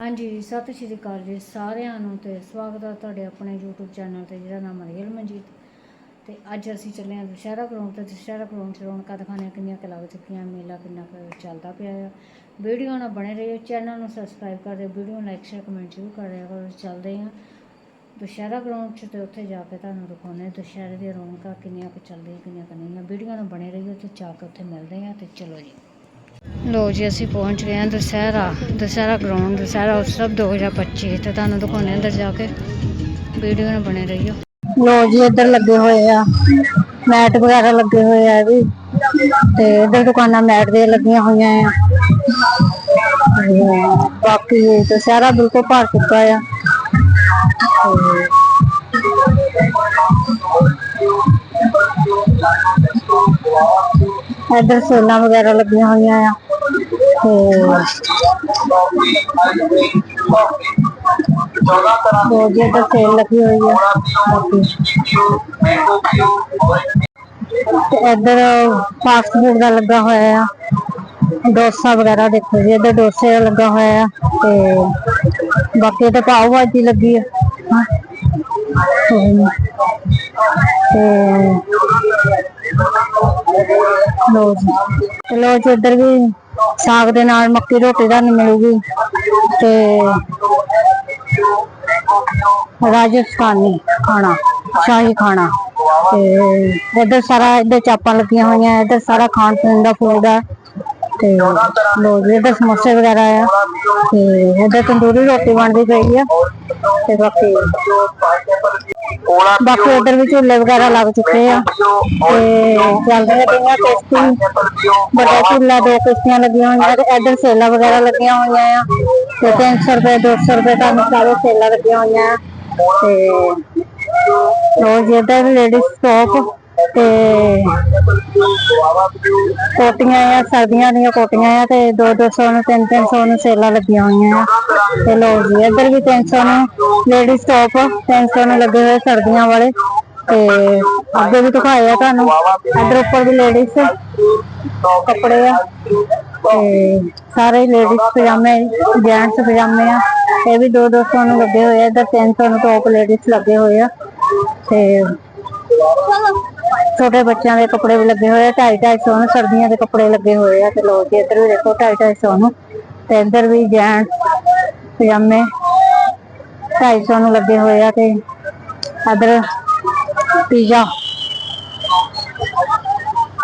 ਹਾਂਜੀ, ਸਤਿ ਸ਼੍ਰੀ ਅਕਾਲ ਜੀ ਸਾਰਿਆਂ ਨੂੰ ਤੇ ਸਵਾਗਤ ਹੈ ਤੁਹਾਡੇ ਆਪਣੇ YouTube ਚੈਨਲ ਤੇ ਜਿਹਦਾ ਨਾਮ ਹੈ ਰੀਅਲ ਮਨਜੀਤ ਤੇ ਅੱਜ ਅਸੀਂ ਚੱਲੇ ਹਾਂ ਦੁਸ਼ਹਿਰਾ ਗਰਾਊਂਡ ਤੇ ਦੁਸ਼ਹਿਰਾ ਗਰਾਊਂਡ 'ਚ ਰੌਣਕਾਂ ਦਿਖਾਣੀਆਂ ਕਿੰਨੀਆਂ ਕੁ ਲੱਗ ਚੁੱਕੀਆਂ, ਮੇਲਾ ਕਿੰਨਾ ਕੁ ਚੱਲਦਾ ਪਿਆ ਆ। ਵੀਡੀਓ ਨਾਲ ਬਣੇ ਰਹੋ ਚੈਨਲ ਨੂੰ ਸਬਸਕ੍ਰਾਈਬ ਕਰ ਦਿਓ, ਵੀਡੀਓ ਲਾਈਕ ਸ਼ੇਅਰ ਕਮੈਂਟ ਜ਼ਰੂਰ ਕਰਿਆ ਕਰੋ। ਚੱਲਦੇ ਹਾਂ ਦੁਸ਼ਹਿਰਾ ਗਰਾਊਂਡ 'ਚ ਤੇ ਉੱਥੇ ਜਾ ਕੇ ਤੁਹਾਨੂੰ ਦਿਖਾਉਂਦੇ ਹਾਂ ਦੁਸ਼ਹਿਰੇ ਦੀਆਂ ਰੌਣਕਾਂ ਕਿੰਨੀਆਂ ਕੁ ਚੱਲਦੀਆਂ, ਕਿੰਨੀਆਂ ਕੁ ਨਹੀਂ ਆ। ਵੀਡੀਓ ਨਾਲ ਬਣੇ ਰਹੀਓ ਤੇ ਜਾ ਕੇ ਉੱਥੇ ਮਿਲਦੇ ਹਾਂ ਤੇ ਚਲੋ ਜੀ। ਲੋ ਜੀ, ਅਸੀਂ ਪਹੁੰਚ ਗਏ ਹਾਂ ਦੁਸਹਿਰਾ ਦੁਸਹਿਰਾ ਗਰਾਊਂਡ ਦੁਸਹਿਰਾ ਉਤਸਵ 2025 ਤੇ ਤੁਹਾਨੂੰ ਦਿਖਾਉਂਦੇ ਅੰਦਰ ਜਾ ਕੇ। ਵੀਡੀਓ ਨਾਲ ਬਣੇ ਰਹੀਓ। ਲੋ ਜੀ, ਇੱਧਰ ਲੱਗੇ ਹੋਏ ਆ। ਮੈਟ ਵਗੈਰਾ ਲੱਗੇ ਹੋਏ ਆ ਵੀ। ਤੇ ਇੱਧਰ ਦੁਕਾਨਾਂ ਮੈਟ ਦੀਆਂ ਲੱਗੀਆਂ ਹੋਈਆਂ ਆ। ਬਾਕੀ ਦੁਸਹਿਰਾ ਬਿਲਕੁਲ ਭਰ ਚੁੱਕਾ ਆ। ਤੇ ਇੱਧਰ ਸੇਲਾਂ ਵਗੈਰਾ ਲੱਗੀਆਂ ਹੋਈਆਂ ਆ ਤੇ ਲੋ ਜੀ ਇੱਧਰ ਸੇਲ ਲੱਗੀ ਹੋਈ ਆ ਬਾਕੀ ਤੇ ਇੱਧਰ ਫਾਸਟ ਫੂਡ ਦਾ ਲੱਗਾ ਹੋਇਆ ਆ ਡੋਸਾ ਵਗੈਰਾ ਦੇਖੋ ਜੀ ਇੱਧਰ ਡੋਸੇ ਦਾ ਲੱਗਾ ਹੋਇਆ ਆ ਤੇ ਬਾਕੀ ਇੱਧਰ ਪਾਓ ਭਾਜੀ ਲੱਗੀ ਆ ਹਾਂ। ਤੇ ਤੇ ਲੋ ਜੀ। ਤੇ ਲੋ ਜੀ ਇੱਧਰ ਵੀ ਸਾਗ ਦੇ ਨਾਲ ਮੱਕੀ ਰੋਟੀ ਤੁਹਾਨੂੰ ਮਿਲੂਗੀ। ਤੇ ਰਾਜਸਥਾਨੀ ਖਾਣਾ, ਸ਼ਾਹੀ ਖਾਣਾ। ਤੇ ਇੱਧਰ ਸਾਰਾ ਇੱਧਰ ਚਾਪਾਂ ਲੱਗੀਆਂ ਹੋਈਆਂ, ਇੱਧਰ ਸਾਰਾ ਖਾਣ ਪੀਣ ਦਾ ਫੂਡ ਆ ਤੇ ਲੋ ਜੀ, ਇੱਧਰ ਸਮੋਸੇ ਵਗੈਰਾ ਆ। ਤੇ ਇੱਧਰ ਤੰਦੂਰੀ ਰੋਟੀ ਬਣਦੀ ਪਈ ਆ। ਤੇ ਬਾਕੀ ਬਾਕੀ ਇੱਧਰ ਵੀ ਝੂਲੇ ਵਗੈਰਾ ਲੱਗ ਚੁੱਕੇ ਆ ਤੇ ਚੱਲਦੀਆਂ ਪਈਆਂ ਕਿਸ਼ਤੀ ਵੱਡਾ ਝੂਲਾ ਦੋ ਕਿਸ਼ਤੀਆਂ ਲੱਗੀਆਂ ਹੋਈਆਂ ਤੇ ਇੱਧਰ ਸੇਲਾਂ ਵਗੈਰਾ ਲੱਗੀਆਂ ਹੋਈਆਂ ਆ ਤੇ 300 ਰੁਪਏ 200 ਰੁਪਏ ਤੁਹਾਨੂੰ ਸਾਰੇ ਸੇਲਾਂ ਲੱਗੀਆਂ ਹੋਈਆਂ ਤੇ ਰੋਜ਼ ਇੱਧਰ ਲੇਡੀਜ਼ ਟੌਪ ਤੇ ਕੋਟੀਆਂ ਆ, ਸਰਦੀਆਂ ਦੀਆਂ ਕੋਟੀਆਂ ਆ ਤੇ 2-200 ਨੂੰ 3-300 ਨੂੰ ਸੇਲਾਂ ਲੱਗੀਆਂ ਹੋਈਆਂ ਆ। ਤੇ ਲੋ ਜੀ, ਇੱਧਰ ਵੀ 300 ਨੂੰ ਲੇਡੀਜ਼ ਟੌਪ 300 ਨੂੰ ਲੱਗੇ ਹੋਏ ਸਰਦੀਆਂ ਵਾਲੇ। ਤੇ ਅੱਗੇ ਵੀ ਦਿਖਾਏ ਤੁਹਾਨੂੰ, ਇੱਧਰ ਉੱਪਰ ਵੀ ਲੇਡੀਜ਼ ਕੱਪੜੇ ਆ। ਤੇ ਸਾਰੇ ਲੇਡੀਜ਼ ਪਜਾਮੇ ਜੈਂਟਸ ਪਜਾਮੇ ਆ। ਇਹ ਵੀ 2-200 ਨੂੰ ਲੱਗੇ ਹੋਏ ਆ, ਇੱਧਰ 300 ਨੂੰ ਟੌਪ ਲੇਡੀਜ਼ ਲੱਗੇ ਹੋਏ ਆ। ਤੇ ਛੋਟੇ ਬੱਚਿਆਂ ਦੇ ਕੱਪੜੇ ਵੀ ਲੱਗੇ ਹੋਏ ਆ 250 ਨੂੰ ਸਰਦੀਆਂ ਦੇ ਕੱਪੜੇ ਲੱਗੇ ਹੋਏ ਆ ਤੇ ਲੋ ਜੀ, ਇੱਧਰ ਵੀ ਦੇਖੋ 250 ਨੂੰ ਤੇ ਇੱਧਰ ਵੀ ਜੈਂਟਸ, ਪਜਾਮੇ 250 ਨੂੰ ਲੱਗੇ ਹੋਏ ਆ ਤੇ ਇੱਧਰ ਪੀਜ਼ਾ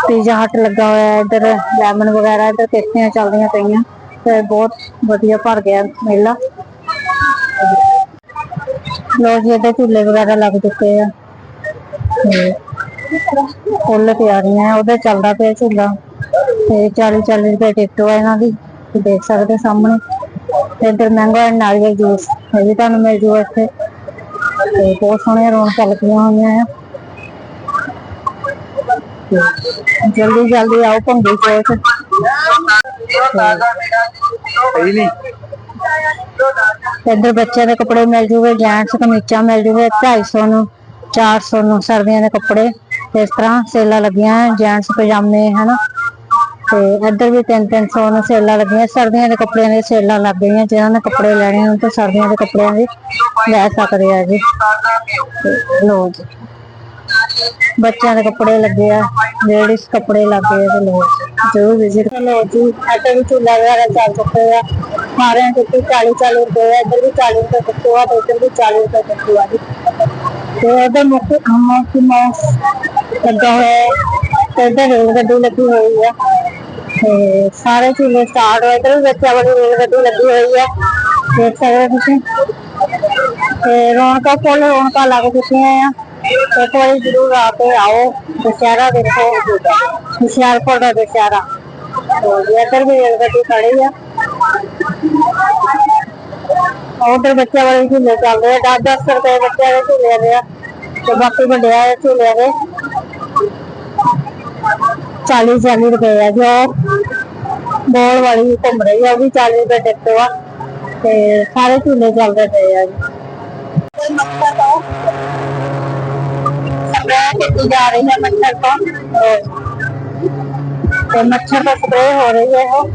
ਪੀਜ਼ਾ ਹਟ ਲੱਗਾ ਹੋਇਆ ਹੈ, ਇੱਧਰ ਲੈਮਨ ਵਗੈਰਾ, ਇੱਧਰ ਕਿਸ਼ਤੀਆਂ ਚੱਲਦੀਆਂ ਪਈਆਂ ਤੇ ਬਹੁਤ ਵਧੀਆ ਭਰ ਗਿਆ ਮੇਲਾ। ਲੋ ਜੀ, ਇੱਧਰ ਝੂਲੇ ਵਗੈਰਾ ਲੱਗ ਚੁੱਕੇ ਆ। ਤੇ ਫੁੱਲ ਤਿਆਰੀਆਂ ਆ ਉਹਦਾ ਚੱਲਦਾ ਪਿਆ ਝੂਲਾ। ਤੇ 40 40 ਰੁਪਏ ਟਿਕਟ ਆ ਇਹਨਾਂ ਦੀ ਤੇ ਦੇਖ ਸਕਦੇ ਸਾਹਮਣੇ। ਤੇ ਇੱਧਰ ਮਹਿੰਗਾ ਹੈ ਨਾਰੀਅਲ ਜੂਸ ਇਹ ਵੀ ਤੁਹਾਨੂੰ ਮਿਲ ਜੂਗਾ ਇੱਥੇ। ਤੇ ਬਹੁਤ ਸੋਹਣੀਆਂ ਰੌਣਕਾਂ ਲੱਗੀਆਂ ਹੋਈਆਂ ਆ। ਜਲਦੀ ਜਲਦੀ ਆਓ ਭੰਗੀ ਚੌਕ ਸਹੀ ਨਹੀਂ ਇੱਧਰ ਬੱਚਿਆਂ ਦੇ ਕੱਪੜੇ ਮਿਲ ਜੂਗੇ ਜੈਂਟਸ ਕਮੀਜ਼ਾਂ ਮਿਲ ਜੂਗੇ 250 ਨੂੰ 400 ਨੂੰ ਸਰਦੀਆਂ ਦੇ ਕੱਪੜੇ। ਇਸ ਤਰ੍ਹਾਂ ਸੇਲਾਂ ਲੱਗੀਆਂ ਜੈਂਟਸ ਪਜਾਮੇ, ਹਨਾ। ਤੇ ਇੱਧਰ ਵੀ 3-300 ਨੂੰ ਸੇਲਾਂ ਲੱਗੀਆਂ, ਸਰਦੀਆਂ ਦੇ ਕੱਪੜਿਆਂ ਦੀ ਸੇਲਾਂ ਲੱਗ ਗਈਆਂ ਜਿਹਨਾਂ ਨੇ ਕੱਪੜੇ ਲੈਣੇ ਹੋਣ ਤੇ ਸਰਦੀਆਂ ਦੇ ਕੱਪੜਿਆਂ ਦੀ ਲੈ ਸਕਦੇ ਆ ਜੀ। ਲੋ ਜੀ। ਬੱਚਿਆਂ ਦੇ ਕੱਪੜੇ ਲੱਗੇ ਆ ਲੇਡੀਜ਼ ਕੱਪੜੇ ਲੱਗੇ ਆ ਤੇ ਲੋ ਜ਼ਰੂਰ ਵਿਜ਼ਿਟ ਕਰੋ ਜੀ ਇੱਥੇ ਵੀ ਝੂਲਾ ਵਗੈਰਾ ਚੱਲ ਚੁੱਕੇ ਆ। ਸਾਰਿਆਂ ਦੇ 40 40 ਰੁਪਏ ਆ, ਇੱਧਰ ਵੀ 40 ਰੁਪਏ ਕੱਟੂ ਆ ਤੇ ਇੱਧਰ ਵੀ 40 ਰੁਪਏ ਕੱਟੂ ਆ ਜੀ। ਤੇ ਇੱਧਰ ਮੁੱਖ ਖੰਮਾ ਕਿ ਮਾਸ ਲੱਗਾ ਹੋਇਆ ਹੈ ਤੇ ਇੱਧਰ ਰੇਲ ਗੱਡੀ ਲੱਗੀ ਹੋਈ ਆ ਤੇ ਸਾਰੇ ਝੂਲੇ ਸਟਾਰਟ ਹੋਏ ਇੱਧਰ ਵੀ ਬੱਚਿਆਂ ਵਾਲੀ ਰੇਲ ਗੱਡੀ ਲੱਗੀ ਹੋਈ ਆ ਦੇਖ ਸਕਦੇ ਹੋ ਤੁਸੀਂ ਤੇ ਰੌਣਕਾਂ ਫੁੱਲ ਰੌਣਕਾਂ ਲੱਗ ਚੁੱਕੀਆਂ ਆ ਇੱਕ ਵਾਰੀ ਜ਼ਰੂਰ ਆ ਕੇ ਆਓ ਦੁਸਹਿਰਾ ਦੇਖੋ ਹੁਸ਼ਿਆਰਪੁਰ ਦਾ ਦੁਸਹਿਰਾ ਤੇ ਇੱਧਰ ਵੀ ਰੇਲ ਗੱਡੀ ਖੜੀ ਆ ਉਧਰ ਬੱਚਿਆਂ ਵਾਲੇ ਝੂਲੇ ਚੱਲਦੇ ਆ 10 10 ਰੁਪਏ ਬੱਚਿਆਂ ਦੇ ਝੂਲੇ ਦੇ ਆ ਤੇ ਬਾਕੀ ਵੱਡਿਆਂ ਦੇ ਝੂਲੇ ਦੇ 40 40 ਰੁਪਏ ਆ ਜੋ ਬੋਲ ਵਾਲੀ ਘੁੰਮ ਰਹੀ ਆ ਉਹ ਵੀ 40 ਰੁਪਏ ਟਿਕਟ ਆ ਤੇ ਸਾਰੇ ਝੂਲੇ ਚੱਲਦੇ ਪਏ ਆ ਜੀ ਸਪਰੇਅ ਕੀਤੀ ਜਾ ਰਹੀ ਹੈ ਮੱਛਰ ਤੋਂ ਤੇ ਮੱਛਰ ਦਾ ਸਪਰੇਅ ਹੋ ਰਹੀ ਹੈ ਉਹ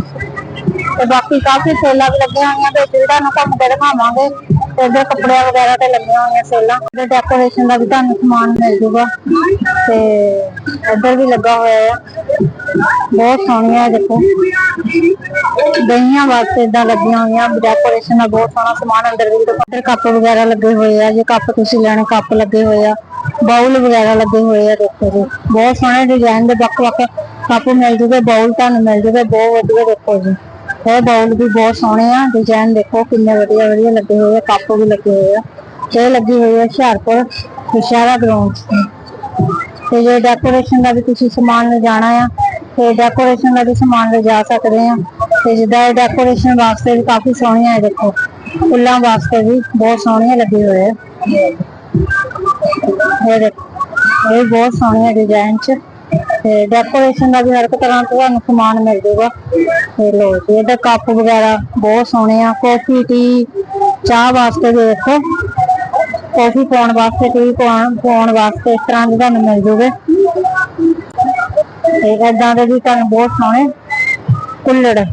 ਤੇ ਬਾਕੀ ਕਾਫੀ ਸੇਲਾਂ ਵੀ ਲੱਗੀਆਂ ਹੋਈਆਂ ਤੇ ਜਿਹੜਾ ਨੂੰ ਘੁੰਮ ਕੇ ਦਿਖਾਵਾਂਗੇ ਤੇ ਇੱਧਰ ਵਗੈਰਾ ਤੇ ਲੱਗੀਆਂ ਹੋਈਆਂ ਸੇਲਾਂ। ਤੇ ਡੈਕੋਰੇਸ਼ਨ ਦਾ ਵੀ ਤੁਹਾਨੂੰ ਸਮਾਨ ਮਿਲ ਜੂਗਾ। ਤੇ ਇੱਧਰ ਵੀ ਲੱਗਾ ਹੋਇਆ ਆ। ਬਹੁਤ ਸੋਹਣੀਆਂ ਇਹ ਦੇਖੋ। ਦਹੀਆਂ ਵਾਸਤੇ ਇਦਾਂ ਲੱਗੀਆਂ ਹੋਈਆਂ। ਡੈਕੋਰੇਸ਼ਨ ਦਾ ਬਹੁਤ ਸੋਹਣਾ ਸਮਾਨ ਅੰਦਰ ਵੀ। ਦੇਖੋ ਕੱਪ ਵਗੈਰਾ ਲੱਗੇ ਹੋਏ ਆ। ਜੇ ਕੱਪ ਤੁਸੀਂ ਲੈਣੇ, ਕੱਪ ਲੱਗੇ ਹੋਏ ਆ। ਬਾਉਲ ਵਗੈਰਾ ਲੱਗੇ ਹੋਏ ਆ, ਦੇਖੋ ਜੀ। ਬਹੁਤ ਸੋਹਣੇ ਡਿਜ਼ਾਈਨ ਦੇ ਵੱਖ ਵੱਖ ਕੱਪ ਮਿਲ ਜੂਗੇ। ਬਾਉਲ ਤੁਹਾਨੂੰ ਮਿਲ ਜੂਗੇ। ਬਹੁਤ ਵਧੀਆ, ਦੇਖੋ ਜੀ। ਇਹ ਬਾਉਲ ਵੀ ਬਹੁਤ ਸੋਹਣੇ ਆ ਡਿਜ਼ਾਈਨ ਦੇਖੋ ਕਿੰਨੇ ਵਧੀਆ ਵਧੀਆ ਲੱਗੇ ਹੋਏ ਆ, ਕੱਪ ਵੀ ਲੱਗੇ ਹੋਏ ਆ। ਤੇ ਲੱਗੀ ਹੋਈ ਹੈ ਹੁਸ਼ਿਆਰਪੁਰ, ਹੁਸ਼ਿਆਰਾ ਗਰਾਊਂਡ ਤੇ। ਜੇ ਡੈਕੋਰੇਸ਼ਨ ਦਾ ਵੀ ਤੁਸੀਂ ਸਮਾਨ ਲਿਜਾਣਾ ਆ, ਤੇ ਡੈਕੋਰੇਸ਼ਨ ਦਾ ਵੀ ਸਮਾਨ ਲਿਜਾ ਸਕਦੇ ਆ। ਤੇ ਜਿੱਦਾਂ ਇਹ ਡੈਕੋਰੇਸ਼ਨ ਵਾਸਤੇ ਵੀ ਕਾਫੀ ਸੋਹਣੀਆਂ ਹੈ ਦੇਖੋ, ਫੁੱਲਾਂ ਵਾਸਤੇ ਵੀ ਬਹੁਤ ਸੋਹਣੀਆਂ ਲੱਗੇ ਹੋਏ ਆ। ਇਹ ਦੇਖੋ, ਇਹ ਬਹੁਤ ਸੋਹਣੀਆਂ ਡਿਜ਼ਾਈਨ ਚ। ਤੇ ਡੈਕੋਰੇਸ਼ਨ ਦਾ ਵੀ ਹਰ ਇੱਕ ਤਰ੍ਹਾਂ ਦਾ ਤੁਹਾਨੂੰ ਸਮਾਨ ਮਿਲ ਜਾਊਗਾ। ਤੇ ਲੋ ਜੀ, ਇਹਦਾ ਕੱਪ ਵਗੈਰਾ ਬਹੁਤ ਸੋਹਣੇ ਆ। ਕਾਫੀ ਟੀ ਚਾਹ ਵਾਸਤੇ ਵੀ ਦੇਖੋ। ਕਾਫੀ ਪਾਉਣ ਵਾਸਤੇ ਟੀ ਪਾਉਣ ਪਾਉਣ ਵਾਸਤੇ ਇਸ ਤਰ੍ਹਾਂ ਦੇ ਤੁਹਾਨੂੰ ਮਿਲ ਜੂਗੇ। ਤੇ ਏਦਾਂ ਦੇ ਵੀ ਤੁਹਾਨੂੰ ਬਹੁਤ ਸੋਹਣੇ ਕੁੱਲੜ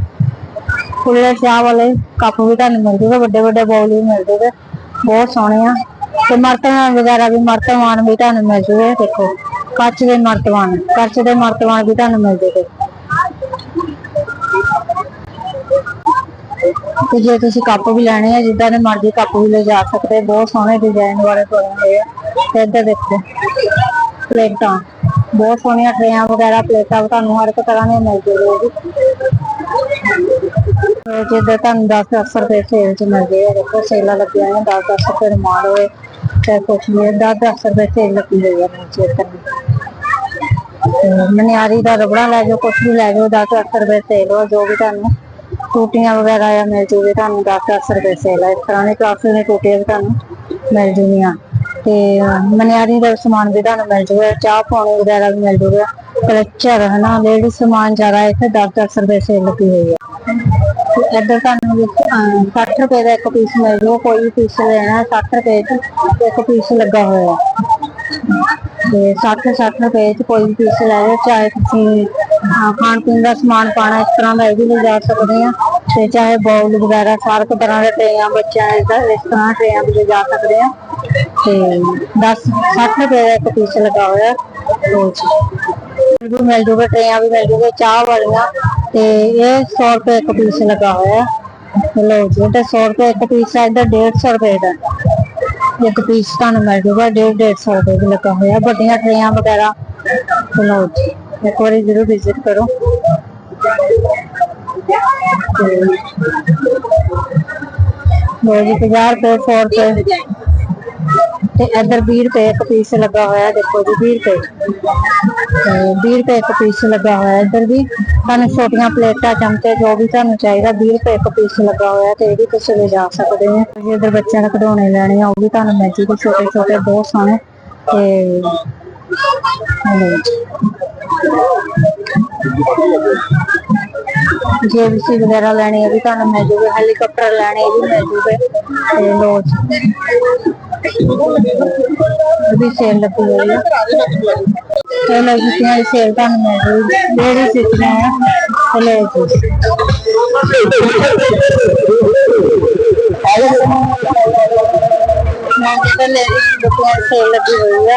ਕੁੱਲੜ ਚਾਹ ਵਾਲੇ ਕੱਪ ਵੀ ਤੁਹਾਨੂੰ ਮਿਲ ਜੂਗੇ। ਵੱਡੇ ਵੱਡੇ ਬਾਉਲ ਵੀ ਮਿਲ ਜੂਗੇ। ਬਹੁਤ ਸੋਹਣੇ ਆ। ਤੇ ਮਰਤਬਾਨ ਵਗੈਰਾ ਵੀ ਮਰਤਬਾਨ ਵੀ ਤੁਹਾਨੂੰ ਮਿਲ ਜੂਗੇ, ਦੇਖੋ। ਕੱਚ ਦੇ ਮਰਤਬਾਨ, ਕੱਚ ਦੇ ਮਰਤਬਾਨ ਵੀ ਤੁਹਾਨੂੰ ਮਿਲ ਜੂਗੇ ਤੇ ਜੇ ਤੁਸੀਂ ਕੱਪ ਵੀ ਲੈਣੇ ਆ, ਜਿੱਦਾਂ ਦੇ ਮਰਜ਼ੀ ਕੱਪ ਵੀ ਲੈ ਜਾ ਸਕਦੇ ਬਹੁਤ ਸੋਹਣੇ ਡਿਜ਼ਾਈਨ ਵਾਲੇ ਬਣੇ ਹੋਏ ਆ। ਤੇ ਇੱਧਰ ਦੇਖੋ, ਪਲੇਟਾਂ। ਬਹੁਤ ਸੋਹਣੀਆਂ ਟਰੇਆਂ ਵਗੈਰਾ, ਪਲੇਟਾਂ ਤੁਹਾਨੂੰ ਹਰ ਇੱਕ ਤਰ੍ਹਾਂ ਦੀਆਂ ਮਿਲ ਜੂਗੀ ਜਿੱਦਾਂ ਤੁਹਾਨੂੰ 10 10 ਰੁਪਏ ਸੇਲ ਚ ਮਿਲਦੇ ਆ। ਦੇਖੋ, ਸੇਲਾਂ ਲੱਗੀਆਂ ਨੇ 10 10 ਰੁਪਏ ਰਮਾਲ ਹੋਏ। ਤੇ ਕੁਛ ਨਹੀਂ 10 10 ਰੁਪਏ ਸੇਲ ਲੱਗੀ ਹੋਈ ਆ, ਨੀਚੇ ਇੱਧਰ ਮਨਿਆਰੀ ਦਾ ਰਬੜਾ ਲੈ ਜਾਓ ਕੁਛ ਵੀ ਲੈ ਜਾਓ 10 10 ਰੁਪਏ ਸੇਲ ਹੋ ਜੋ ਵੀ ਤੁਹਾਨੂੰ ਟੂਟੀਆਂ ਵਗੈਰਾ ਆ ਮਿਲ ਜੂਗੇ ਤੁਹਾਨੂੰ 10 10 ਰੁਪਏ ਸੇਲ ਆ। ਇਸ ਤਰ੍ਹਾਂ ਦੀ ਪਲਾਸਟਿਕ ਦੀਆਂ ਟੂਟੀਆਂ ਵੀ ਤੁਹਾਨੂੰ ਮਿਲ ਜੂਗੀਆਂ। ਤੇ ਮਨਿਆਰੀ ਦਾ ਸਮਾਨ ਵੀ ਤੁਹਾਨੂੰ ਮਿਲ ਜੂਗਾ ਚਾਹ ਪਾਣੀ ਵਗੈਰਾ ਵੀ ਮਿਲ ਜੂਗਾ। ਕਲਚਰ ਹਨਾ ਲੇਡੀ ਸਮਾਨ ਜ਼ਿਆਦਾ ਇੱਥੇ 10 10 ਰੁਪਏ ਸੇਲ ਲੱਗੀ ਹੋਈ ਹੈ ਤੇ ਇੱਧਰ ਤੁਹਾਨੂੰ ਵੀ, 60 ਰੁਪਏ ਦਾ ਇੱਕ ਪੀਸ ਮਿਲ ਜੂਗਾ ਕੋਈ ਪੀਸ ਲੈਣਾ 60 ਰੁਪਏ ਚ ਇੱਕ ਪੀਸ ਲੱਗਾ ਹੋਇਆ। ਤੇ 60 60 ਰੁਪਏ ਚ ਕੋਈ ਵੀ ਪੀਸ ਲੈ ਜਾਓ ਚਾਹੇ ਤੁਸੀਂ ਅਹ, ਖਾਣ ਪੀਣ ਦਾ ਸਮਾਨ ਪਾਣਾ ਇਸ ਤਰ੍ਹਾਂ ਦਾ ਇਹ ਵੀ ਲੈ ਸਕਦੇ ਆ। ਤੇ ਚਾਹੇ ਬਾਉਲ ਵਗੈਰਾ ਸਾਰੇ ਤਰ੍ਹਾਂ ਦੇ ਟਰੇਆਂ ਬੱਚਿਆਂ ਦੇ ਤਾਂ ਇਸ ਤਰ੍ਹਾਂ ਟਰੇਆਂ ਵੀ ਲੈ ਸਕਦੇ ਆ। ਤੇ 10 60 ਰੁਪਏ ਦਾ ਇੱਕ ਪੀਸ ਲਗਾ ਹੋਇਆ। ਰੋਜ਼ ਵੀ ਮਿਲ ਜੂਗਾ ਟਰੇਆਂ ਵੀ ਮਿਲ ਜੂਗੇ ਚਾਹ ਵਾਲੀਆਂ। ਤੇ ਇਹ 100 ਰੁਪਏ ਇੱਕ ਪੀਸ ਲਗਾ ਹੋਇਆ। ਲੋ ਜੀ ਤੇ 100 ਰੁਪਏ ਇੱਕ ਪੀਸ ਹੈ ਇੱਧਰ 150 ਰੁਪਏ ਦਾ। ਇੱਕ ਪੀਸ ਤੁਹਾਨੂੰ ਮਿਲ ਜੂਗਾ 150 150 ਵੀ ਲੱਗਾ ਹੋਇਆ। ਵੱਡੀਆਂ ਟਰੇਆਂ ਵਗੈਰਾ ਲੋ ਜੀ। ਇੱਕ ਵਾਰੀ ਜ਼ਰੂਰ ਵਿਜ਼ਿਟ ਕਰੋ। ਲੋ ਜੀ 50 ਰੁਪਏ 100 ਰੁਪਏ। ਤੇ ਇੱਧਰ 20 ਰੁਪਏ ਇੱਕ ਪੀਸ ਲੱਗਾ ਹੋਇਆ, ਦੇਖੋ ਜੀ 20 ਰੁਪਏ ਤੇ 20 ਰੁਪਏ ਇੱਕ ਪੀਸ ਲੱਗਾ ਹੋਇਆ ਇੱਧਰ ਵੀ। ਤੁਹਾਨੂੰ ਛੋਟੀਆਂ ਪਲੇਟਾਂ, ਚਮਚੇ, ਜੋ ਵੀ ਤੁਹਾਨੂੰ ਚਾਹੀਦਾ 20 ਰੁਪਏ ਇੱਕ ਪੀਸ ਲੱਗਾ ਹੋਇਆ ਤੇ ਇਹ ਵੀ ਤੁਸੀਂ ਲੈ ਜਾ ਸਕਦੇ ਹੋ। ਜੇ ਇੱਧਰ ਬੱਚਿਆਂ ਦੇ ਖਿਡੌਣੇ ਲੈਣੇ ਆ, ਉਹ ਵੀ ਤੁਹਾਨੂੰ ਮਿਲ ਜੂਗੇ ਛੋਟੇ ਛੋਟੇ ਬਹੁਤ ਸੋਹਣੇ। ਤੇ ਜੇ ਵੀ ਵਗੈਰਾ ਲੈਣੇ ਆ ਵੀ ਤੁਹਾਨੂੰ ਮਿਲ ਜੂਗੇ, ਹੈਲੀਕਾਪਟਰ ਲੈਣੇ ਇਹ ਵੀ ਮਿਲ ਜੂਗੇ। ਤੇ ਲੋ ਵੀ ਸੇਲ ਲੱਗੀ ਹੋਈ ਹੈ ਤੇ ਲੋ ਜੁੱਤੀਆਂ ਦੀ ਸੇਲ ਤੁਹਾਨੂੰ ਮਿਲ ਜੂਗੀ। ਜਿਹੜੀ ਸਿੱਖਣਾ ਹੈ ਤੇ ਲੈ ਜੀ ਮੈਂ ਤਾਂ ਲੈ ਰਹੀ ਸੀ ਸੇਲ ਲੱਗੀ ਹੋਈ ਹੈ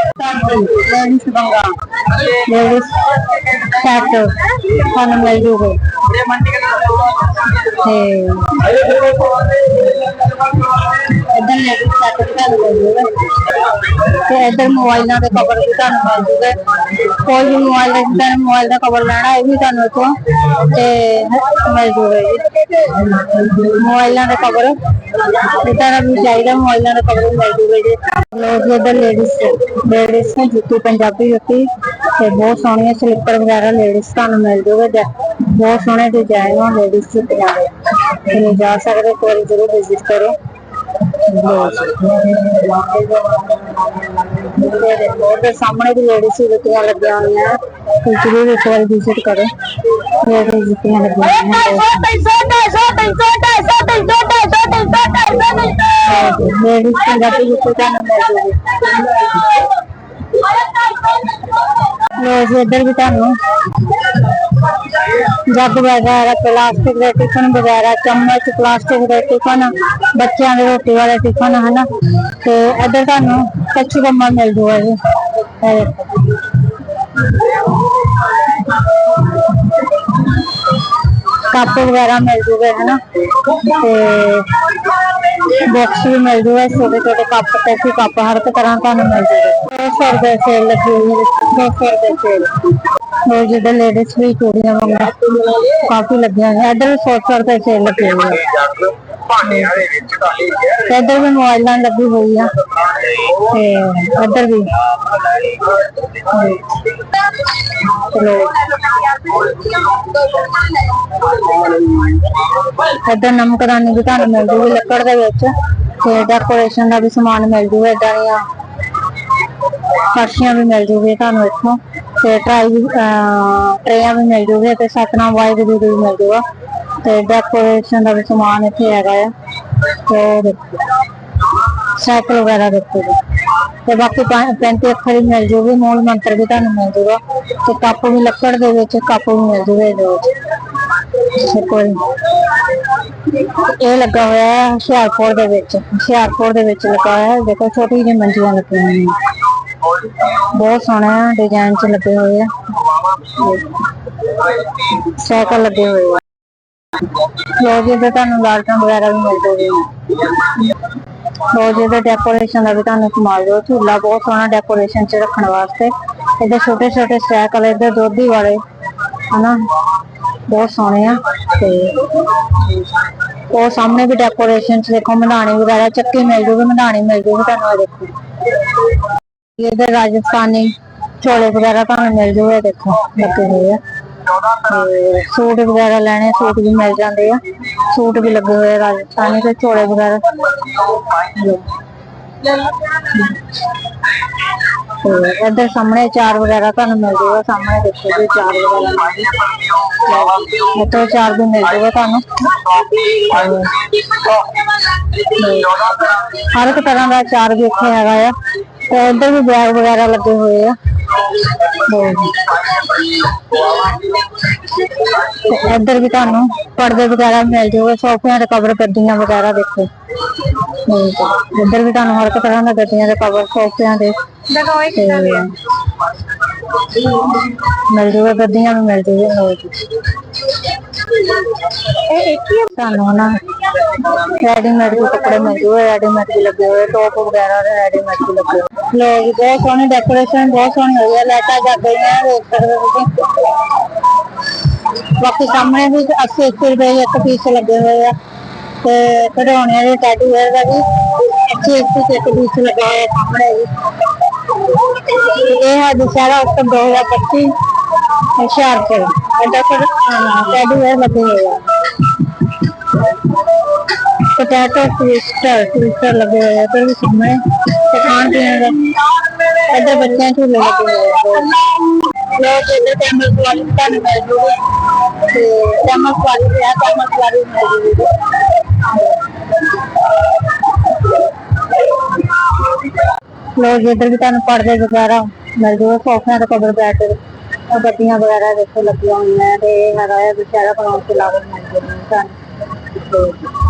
ਲੇਡੀਜ਼ ਬੰਗਾ ਲੇਡੀਜ਼ ਸੈਟ ਤੁਹਾਨੂੰ ਮਿਲ ਜੂਗੇ ਤੇ ਇੱਧਰ ਲੇਡੀਜ਼ ਸੈਟ ਵੀ ਤੁਹਾਨੂੰ ਮਿਲ ਜੂਗੇ ਤੇ ਇੱਧਰ ਮੋਬਾਈਲਾਂ ਦੇ ਕਵਰ ਵੀ ਤੁਹਾਨੂੰ ਮਿਲ ਜੂਗੇ ਕੋਈ ਵੀ ਮੋਬਾਈਲ ਦਾ ਜਿੱਦਾਂ ਮੋਬਾਈਲ ਦਾ ਕਵਰ ਲੈਣਾ ਇਹ ਵੀ ਤੁਹਾਨੂੰ ਇੱਥੋਂ ਤੇ ਮਿਲ ਜੂਗੇ ਜੀ ਮੋਬਾਈਲਾਂ ਦੇ ਕਵਰ ਜਿੱਦਾਂ ਦਾ ਵੀ ਚਾਹੀਦਾ ਮੋਬਾਈਲਾਂ ਦੇ ਕਵਰ ਮਿਲ ਜੂਗੇ ਜੀ ਲੋ ਜੀ ਇੱਧਰ ਲੇਡੀਜ਼ ਲੇਡੀਜ਼ ਨੇ ਜੁੱਤੀ ਪੰਜਾਬੀ ਜੁੱਤੀ ਤੇ ਬਹੁਤ ਸੋਹਣੀਆਂ ਸਲੀਪਰ ਵਗੈਰਾ ਲੇਡੀਜ਼ ਤੁਹਾਨੂੰ ਮਿਲ ਜੂਗੇ ਬਹੁਤ ਸੋਹਣੇ ਡਿਜ਼ਾਈਨ ਆ ਲੇਡੀਜ਼ ਜੁੱਤੀਆਂ ਦੇ। ਤੁਸੀਂ ਜਾ ਸਕਦੇ ਇੱਕ ਵਾਰੀ ਜ਼ਰੂਰ ਵਿਜ਼ਿਟ ਕਰੋ ਤੇ ਸਾਹਮਣੇ ਵੀ ਲੇਡੀਜ਼ ਜੁੱਤੀਆਂ ਲੱਗੀਆਂ ਹੋਈਆਂ ਤੁਸੀਂ ਜ਼ਰੂਰ ਇੱਕ ਵਾਰੀ ਵਿਜ਼ਿਟ ਕਰੋ ਲੇਡੀਜ਼ ਜੁੱਤੀਆਂ ਲੱਗੀਆਂ ਹੋਈਆਂ ਲੇਡੀਜ਼ ਪੰਜਾਬੀ ਜੁੱਤੀ ਤੁਹਾਨੂੰ ਮਿਲ ਜੂਗੀ। ਲੋ ਜੀ ਇੱਧਰ ਵੀ ਤੁਹਾਨੂੰ ਜੱਗ ਵਗੈਰਾ ਪਲਾਸਟਿਕ ਦੇ ਟਿਫਨ ਵਗੈਰਾ ਚਮਚ ਪਲਾਸਟਿਕ ਦੇ ਟਿਫਨ ਬੱਚਿਆਂ ਦੇ ਰੋਟੀ ਵਾਲੇ ਟਿਫਨ ਹਨਾ ਤੇ ਇੱਧਰ ਤੁਹਾਨੂੰ ਕੱਚੀ ਕੰਮਾ ਮਿਲ ਜੂਗਾ ਜੀ ਇਹ ਦੇਖੋ ਕੱਪ ਵਗੈਰਾ ਮਿਲ ਜੂਗੇ ਹਨਾ ਤੇ ਬਾਕਸ ਵੀ ਮਿਲ ਜੂਗਾ ਛੋਟੇ ਛੋਟੇ ਕੱਪ ਤੇ ਵੀ ਕੱਪ ਹਰ ਇੱਕ ਤਰ੍ਹਾਂ ਤੁਹਾਨੂੰ ਮਿਲ ਜੂਗਾ 200 ਰੁਪਏ ਸੇਲ ਲੱਗੀ ਹੋਈ ਹੈ 200 ਰੁਪਏ ਸੇਲ ਹੋਰ ਜਿਹਦੇ ਲੇਡੀਜ਼ ਵੀ ਚੂੜੀਆਂ ਵਗੈਰਾ ਕਾਫੀ ਲੱਗੀਆਂ ਨੇ ਇੱਧਰ 100 ਰੁਪਏ ਸੇਲ ਲੱਗੀ ਹੋਈ ਹੈ। ਭਾਂਡਿਆਂ ਦੇ ਵਿੱਚ ਕਾਲੀ ਤੇ ਇੱਧਰ ਵੀ ਮੋਬਾਈਲਾਂ ਲੱਗੀ ਹੋਈ ਆ, ਤੇ ਇੱਧਰ ਵੀ। ਚਲੋ। ਇੱਧਰ ਨਮਕਦਾਨੀ ਵੀ ਤੁਹਾਨੂੰ ਮਿਲ ਜੂਗੀ ਲੱਕੜ ਦੇ ਵਿੱਚ, ਤੇ ਡੈਕੋਰੇਸ਼ਨ ਦਾ ਵੀ ਸਮਾਨ ਮਿਲ ਜੂਗਾ ਏਦਾਂ ਦੀਆਂ। ਫਰਸ਼ੀਆਂ ਵੀ ਮਿਲ ਜੂਗੀ ਤੁਹਾਨੂੰ ਇੱਥੋਂ ਤੇ ਟਰਾਈ ਵੀ ਟਰੇਆਂ ਵੀ ਮਿਲ ਜੂਗੇ ਤੇ ਸਤਨਾਮ ਵਾਹਿਗੁਰੂ ਵੀ ਮਿਲ ਜੂਗਾ ਤੇ ਡੈਕੋਰੇਸ਼ਨ ਦਾ ਵੀ ਸਮਾਨ ਇੱਥੇ ਹੈਗਾ ਆ ਤੇ ਦੇਖੋ ਸਾਈਕਲ ਵਗੈਰਾ ਦੇਖੋ ਤੇ ਬਾਕੀ 35 ਅੱਖਰ ਹੀ ਮਿਲ ਜੂਗੀ, ਮੂਲ ਮੰਤਰ ਵੀ ਤੁਹਾਨੂੰ ਮਿਲ ਜੂਗਾ ਤੇ ਕੱਪ ਵੀ ਲੱਕੜ ਦੇ ਵਿੱਚ, ਕੱਪ ਵੀ ਮਿਲ ਜੂਗੇ ਇਹਦੇ ਵਿੱਚ। ਕੋਈ ਇਹ ਲੱਗਾ ਹੋਇਆ ਹੈ ਹੁਸ਼ਿਆਰਪੁਰ ਦੇ ਵਿੱਚ, ਹੁਸ਼ਿਆਰਪੁਰ ਦੇ ਵਿੱਚ ਲੱਗਾ ਹੋਇਆ ਹੈ। ਦੇਖੋ, ਛੋਟੀ ਜਿਹੀ ਮੰਜੀਆਂ ਲੱਗੀਆਂ ਹੋਈਆਂ ਬਹੁਤ ਸੋਹਣਾ ਡਿਜ਼ਾਈਨ ਚ ਲੱਗੇ ਹੋਏ ਆ। ਸਾਈਕਲ ਲੱਗੇ ਹੋਏ ਆ। ਲੋ ਜੀ ਤੇ ਤੁਹਾਨੂੰ ਲਾਲਟਨ ਵਗੈਰਾ ਵੀ ਮਿਲ ਜੂਗੇ ਲੋ ਜੀ ਦੇ ਡੈਕੋਰੇਸ਼ਨ ਦਾ ਵੀ ਤੁਹਾਨੂੰ ਸਮਾਲ ਜੋ ਝੂਲਾ ਬਹੁਤ ਸੋਹਣਾ ਡੈਕੋਰੇਸ਼ਨ ਚ ਰੱਖਣ ਵਾਸਤੇ। ਇਹਦੇ ਛੋਟੇ ਛੋਟੇ ਸਾਈਕਲ ਇਹਦੇ ਦੋਧੀ ਵਾਲੇ, ਹਨਾ? ਬਹੁਤ ਸੋਹਣੇ ਆ। ਤੇ ਉਹ ਸਾਹਮਣੇ ਵੀ ਡੈਕੋਰੇਸ਼ਨ ਚ ਦੇਖੋ, ਮਧਾਣੀ ਵਗੈਰਾ ਚੱਕੀ ਮਿਲ ਜੂਗੀ, ਮਧਾਣੀ ਮਿਲ ਜੂਗੀ, ਤੁਹਾਨੂੰ ਇਹ ਦੇਖੋ। ਇਹਦੇ ਰਾਜਸਥਾਨੀ ਝੋਲੇ ਵਗੈਰਾ ਤੁਹਾਨੂੰ ਮਿਲ ਜੂਗੇ ਇਹ ਦੇਖੋ, ਲੱਗੇ ਹੋਏ ਆ। ਤੇ ਸੂਟ ਵਗੈਰਾ ਲੈਣੇ, ਸੂਟ ਵੀ ਮਿਲ ਜਾਂਦੇ ਆ। ਸੂਟ ਵੀ ਲੱਗੇ ਹੋਏ ਆ ਰਾਜਸਥਾਨੀ ਤੇ ਝੋਲੇ ਵਗੈਰਾ। ਤੇ ਇੱਧਰ ਸਾਹਮਣੇ ਚਾਰ ਵਗੈਰਾ ਤੁਹਾਨੂੰ ਮਿਲ ਜੂਗਾ, ਸਾਹਮਣੇ ਦੇਖੋ ਜੀ ਚਾਰ ਵਗੈਰਾ। ਇੱਥੇ ਚਾਰ ਵੀ ਮਿਲ ਜੂਗਾ ਤੁਹਾਨੂੰ। ਹਰ ਇੱਕ ਤਰ੍ਹਾਂ ਦਾ ਚਾਰ ਵੀ ਇੱਥੇ ਹੈਗਾ ਆ। ਤੇ ਇੱਧਰ ਵੀ ਬੈਗ ਵਗੈਰਾ ਲੱਗੇ ਹੋਏ ਆ। ਤੇ ਇੱਧਰ ਵੀ ਤੁਹਾਨੂੰ ਪਰਦੇ ਵਗੈਰਾ ਮਿਲ ਜੂਗੇ ਸੋਫਿਆਂ ਦੇ ਕਵਰ ਗੱਦੀਆਂ ਵਗੈਰਾ ਦੇਖੋ। ਇੱਧਰ ਵੀ ਤੁਹਾਨੂੰ ਹਰ ਇੱਕ ਤਰ੍ਹਾਂ ਦਾ ਗੱਦੀਆਂ ਦੇ ਕਵਰ ਸੋਫਿਆਂ ਦੇ। ਮਿਲ ਜੂਗਾ ਗੱਦੀਆਂ ਵੀ ਮਿਲ ਜੂਗੇ ਇਹ ਇੱਕ ਹੀ ਤੁਹਾਨੂੰ ਨਾ ਰੈਡੀਮੇਡ ਵੀ ਕੱਪੜੇ ਮਿਲ ਜੂਗੇ ਰੈਡੀਮੇਡ ਵੀ ਲੱਗੇ ਹੋਏ ਟੋਪ ਵਗੈਰਾ ਰੈਡੀਮੇਡ ਵੀ ਲੱਗੇ ਹੋਏ। ਲੋਕ ਬਹੁਤ ਸੋਹਣੀ ਡੈਕੋਰੇਸ਼ਨ ਬਹੁਤ ਸੋਹਣੀ ਹੋਈ ਹੈ ਲਾਈਟਾਂ ਜਗ ਗਈਆਂ ਦੇਖ ਸਕਦੇ ਹੋ ਤੁਸੀਂ ਬਾਕੀ ਸਾਹਮਣੇ ਵੀ 80 80 ਰੁਪਏ ਦੇ ਇੱਕ ਤੇ ਖਿਡੌਣਿਆਂ ਦੇ ਟੈਡੀ ਵੇਅਰ ਦਾ ਵੀ 80 80 ਦੇ ਪੀਸ ਲੱਗੇ ਹੋਏ ਸਾਹਮਣੇ ਵੀ। ਇਹ ਹੈ ਦੁਸਹਿਰਾ ਉਤਸਵ 2025 ਹੁਸ਼ਿਆਰਪੁਰ ਇਹਦਾ ਫਿਰ ਟੈਡੀ ਵੇਅਰ ਲੱਗੇ ਹੋਏ ਆ। ਪੋਟੈਟੋ ਟਵਿਸਟਰ ਟਵਿਸਟਰ ਲੱਗੇ ਹੋਏ ਆ ਤੇ ਵੀ ਸਾਹਮਣੇ ਤੇ ਖਾਣ ਪੀਣ ਦਾ ਇੱਧਰ ਬੱਚਿਆਂ ਨੂੰ ਝੂਲੇ ਲੱਗੇ ਹੋਏ ਆ ਲੋਕ ਇੱਧਰ ਕੈਮਲ ਵਾਲੀ ਤੁਹਾਨੂੰ ਮਿਲ ਜੂਗੀ ਤੇ ਕੈਮਲ ਵਾਲੀ ਵੀ ਆ ਕੈਮਲ ਵਾਲੀ ਵੀ ਮਿਲ ਜੂਗੀ ਲੋ ਜੀ ਇੱਧਰ ਵੀ ਤੁਹਾਨੂੰ ਪਰਦੇ ਵਗੈਰਾ ਮਿਲ ਜੂਗੇ ਸੋਫਿਆਂ ਤੇ ਕਵਰ ਬੈਠ ਉਹ ਗੱਡੀਆਂ ਵਗੈਰਾ ਦੇਖੋ ਲੱਗੀਆਂ ਹੋਈਆਂ ਤੇ ਇਹ ਹੈਗਾ ਹੈ ਵਿਚਾਰਾ ਬਣਾਉਣ ਤੇ ਲਾਗੂ ਮਿਲ ਜੂਗੇ ਤੁਹਾਨੂੰ ਤੇ